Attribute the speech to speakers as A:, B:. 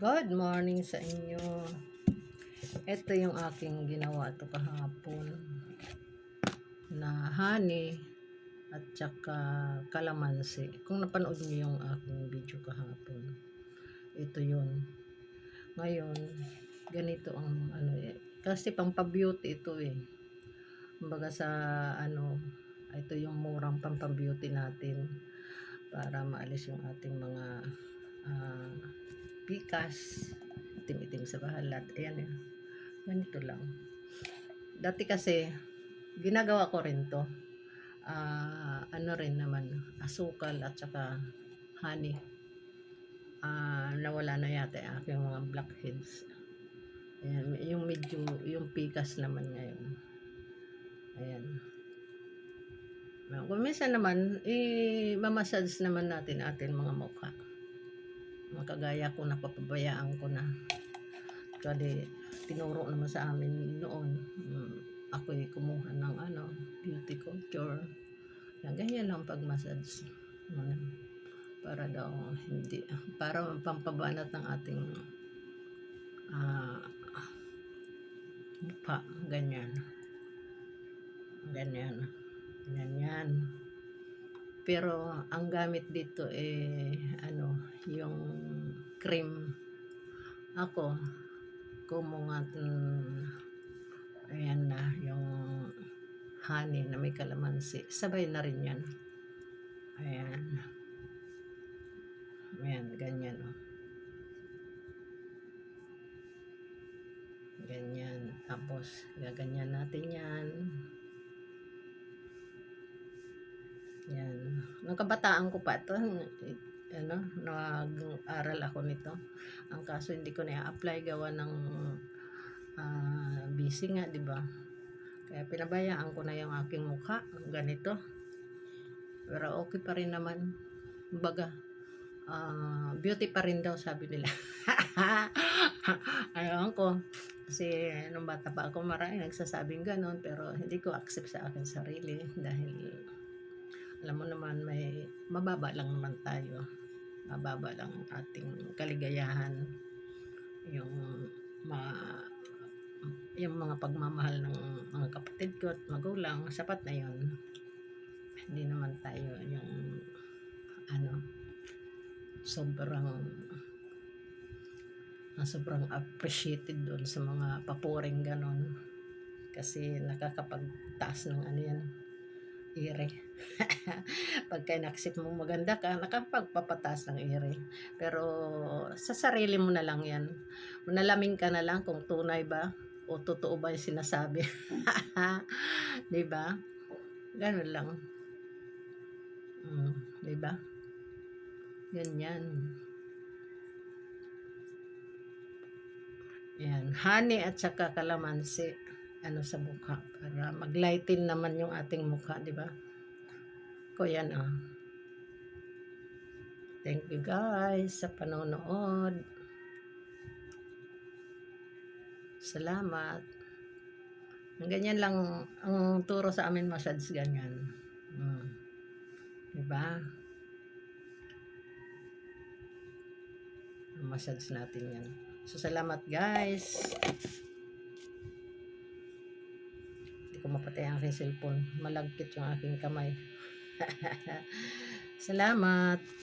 A: Good morning sa inyo. Ito yung aking ginawa to kahapon na honey at saka kalamansi. Kung napanood niyo yung aking video kahapon, ito yun. Ngayon, ganito ang ano eh. Kasi pang pa-beauty ito eh. Kumbaga sa ano, ito yung murang pampabeauty natin para maalis yung ating mga ah, pikas, itim-itim sa bahalat. Ayan yun. Ganito lang. Dati kasi, ginagawa ko rin to. Ah, ano rin naman, asukal at saka honey. Ah, nawala na yata aking mga blackheads. Ayan, yung medyo, yung pikas naman ngayon. Ayan. Kung minsan naman, i-massage naman natin atin mga mukha. Mga kagaya ko, napapabayaan ko na. Kasi tinuro naman sa amin noon. Mm, ako'y kumuha ng ano, beauty culture. Yan, ganyan lang pag-massage. Mm, para daw hindi, para pampabanat ng ating ah, mukha. Ganyan. Ganyan. Ganyan. Pero ang gamit dito eh ano, yung cream. Ako kumungat mm, ayan na yung honey na may kalamansi. Sabay na rin yan. Ayan. Ayan, ganyan oh. Ganyan. Tapos, gaganyan natin. Yan. Nung kabataan ko pa ito, ano, nag-aral ako nito. Ang kaso hindi ko na-apply gawa ng ah, busy nga, di ba? Kaya pinabayaan ko na yung aking mukha, ganito. Pero okay pa rin naman. Baga, ah, beauty pa rin daw sabi nila. Ayaw ko. Kasi nung bata pa ako marami nagsasabing ganon pero hindi ko accept sa akin sarili dahil alam mo naman may mababa lang naman tayo. Mababa lang ang ating kaligayahan. Yung ma yung mga pagmamahal ng mga kapatid ko at magulang sapat na yon hindi naman tayo yung ano sobrang sobrang appreciated doon sa mga papuring ganon kasi nakakapagtaas ng ano yan ire pagka inaksip mo maganda ka nakapagpapataas ng ire pero sa sarili mo na lang yan. Manalamin ka na lang kung tunay ba o totoo ba yung sinasabi. Di ba? Ganun lang. Mm, di ba? Ganyan. Yan. Honey at saka kalamansi ano sa mukha para maglighten naman yung ating mukha, di ba? Ko yan ah. Thank you guys sa panonood. Salamat. Ganyan lang ang turo sa amin massage ganyan. Mm. Di ba? Massage natin yan. So, salamat guys. Ko mapatay ang aking cellphone. Malagkit yung aking kamay. Salamat.